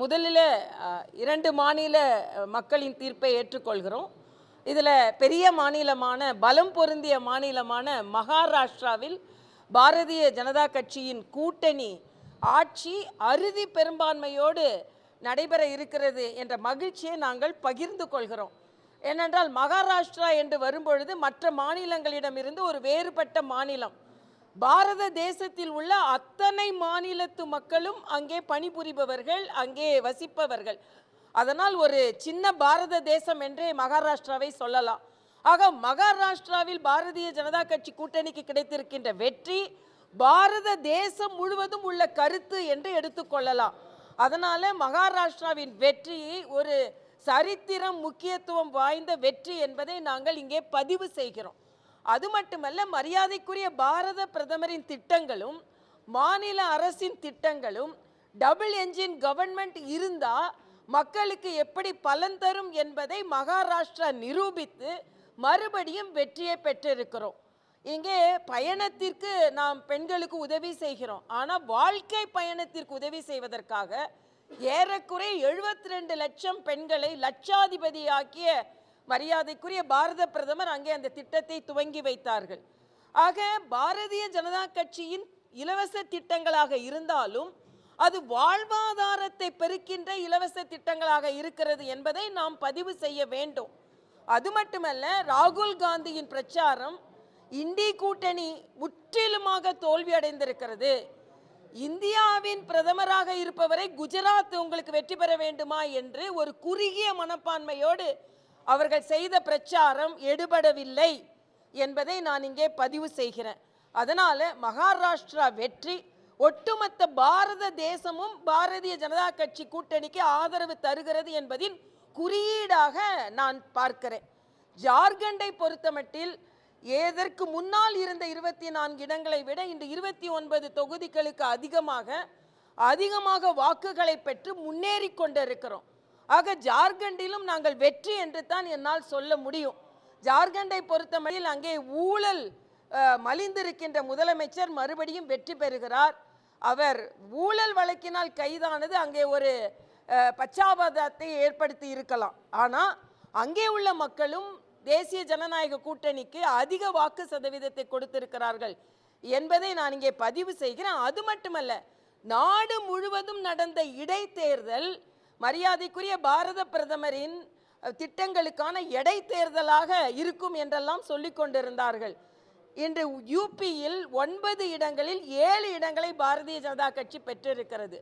முதலில் இரண்டு மாநில மக்களின் தீர்ப்பை ஏற்றுக்கொள்கிறோம். இதில் பெரிய மாநிலமான பலம் பொருந்திய மாநிலமான மகாராஷ்டிராவில் பாரதிய ஜனதா கட்சியின் கூட்டணி ஆட்சி அறுதி பெரும்பான்மையோடு நடைபெற இருக்கிறது என்ற மகிழ்ச்சியை நாங்கள் பகிர்ந்து கொள்கிறோம். ஏனென்றால் மகாராஷ்டிரா என்று வரும்பொழுது மற்ற மாநிலங்களிடமிருந்து ஒரு வேறுபட்ட மாநிலம். பாரத தேசத்தில் உள்ள அத்தனை மாநிலத்து மக்களும் அங்கே பணிபுரிபவர்கள் அங்கே வசிப்பவர்கள். அதனால் ஒரு சின்ன பாரத தேசம் என்றே மகாராஷ்டிராவை சொல்லலாம். ஆக மகாராஷ்டிராவில் பாரதிய ஜனதா கட்சி கூட்டணிக்கு கிடைத்திருக்கின்ற வெற்றி பாரத தேசம் முழுவதும் உள்ள கருத்து என்று எடுத்துக்கொள்ளலாம் அதனால மகாராஷ்டிராவின் வெற்றியை ஒரு சரித்திரம் முக்கியத்துவம் வாய்ந்த வெற்றி என்பதை நாங்கள் இங்கே பதிவு செய்கிறோம். அது மட்டுமல்ல மரியாதைக்குரிய பாரத பிரதமரின் திட்டங்களும் மாநில அரசின் திட்டங்களும் டபுள் என்ஜின் கவர்மெண்ட் இருந்தால் மக்களுக்கு எப்படி பலன் தரும் என்பதை மகாராஷ்டிரா நிரூபித்து மறுபடியும் வெற்றியை பெற்றிருக்கிறோம். இங்கே பயணத்திற்கு நாம் பெண்களுக்கு உதவி செய்கிறோம். ஆனால் வாழ்க்கை பயணத்திற்கு உதவி செய்வதற்காக ஏறக்குறைய எழுபத்தி ரெண்டு லட்சம் பெண்களை லட்சாதிபதியாக்கிய மரியாதைக்குரிய பாரத பிரதமர் அங்கே அந்த திட்டத்தை துவங்கி வைத்தார்கள். ஆக பாரதிய ஜனதா கட்சியின் இலவச திட்டங்களாக இருந்தாலும் அது வாழ்வாதாரத்தை பெருக்கின்ற இலவச திட்டங்களாக இருக்கிறது என்பதை நாம் பதிவு செய்ய வேண்டும். அது மட்டுமல்ல ராகுல் காந்தியின் பிரச்சாரம் இந்தி கூட்டணி முற்றிலுமாக தோல்வி அடைந்திருக்கிறது இந்தியாவின் பிரதமராக இருப்பவரை குஜராத் உங்களுக்கு வெற்றி பெற வேண்டுமா என்று ஒரு குறுகிய மனப்பான்மையோடு அவர்கள் செய்த பிரச்சாரம் எடுபடவில்லை என்பதை நான் இங்கே பதிவு செய்கிறேன். அதனால் மகாராஷ்டிரா வெற்றி ஒட்டுமொத்த பாரத தேசமும் பாரதிய ஜனதா கட்சி கூட்டணிக்கு ஆதரவு தருகிறது என்பதின் குறியீடாக நான் பார்க்கிறேன். ஜார்க்கண்டை பொறுத்தமட்டில் ஏதற்கு முன்னால் இருந்த இருபத்தி நான்கு இடங்களை விட இன்று இருபத்தி ஒன்பது தொகுதிகளுக்கு அதிகமாக அதிகமாக வாக்குகளை பெற்று முன்னேறி கொண்டிருக்கிறோம். ஆக ஜார்க்கண்டிலும் நாங்கள் வெற்றி என்று தான் என்னால் சொல்ல முடியும். ஜார்க்கண்டை பொறுத்தமட்டில் அங்கே ஊழல் மலிந்திருக்கின்ற முதலமைச்சர் மறுபடியும் வெற்றி பெறுகிறார். அவர் ஊழல் வழக்கினால் கைதானது அங்கே ஒரு பச்சாபாதத்தை ஏற்படுத்தி இருக்கலாம். ஆனால் அங்கே உள்ள மக்களும் தேசிய ஜனநாயக கூட்டணிக்கு அதிக வாக்கு சதவீதத்தை கொடுத்திருக்கிறார்கள் என்பதை நான் இங்கே பதிவு செய்கிறேன். அது மட்டுமல்ல நாடு முழுவதும் நடந்த இடைத்தேர்தல் மரியாதைக்குரிய பாரத பிரதமரின் திட்டங்களுக்கான எடை தேர்தலாக இருக்கும் என்றெல்லாம் சொல்லிக் கொண்டிருந்தார்கள். இன்று யூபியில் ஒன்பது இடங்களில் ஏழு இடங்களை பாரதிய ஜனதா கட்சி பெற்றிருக்கிறது.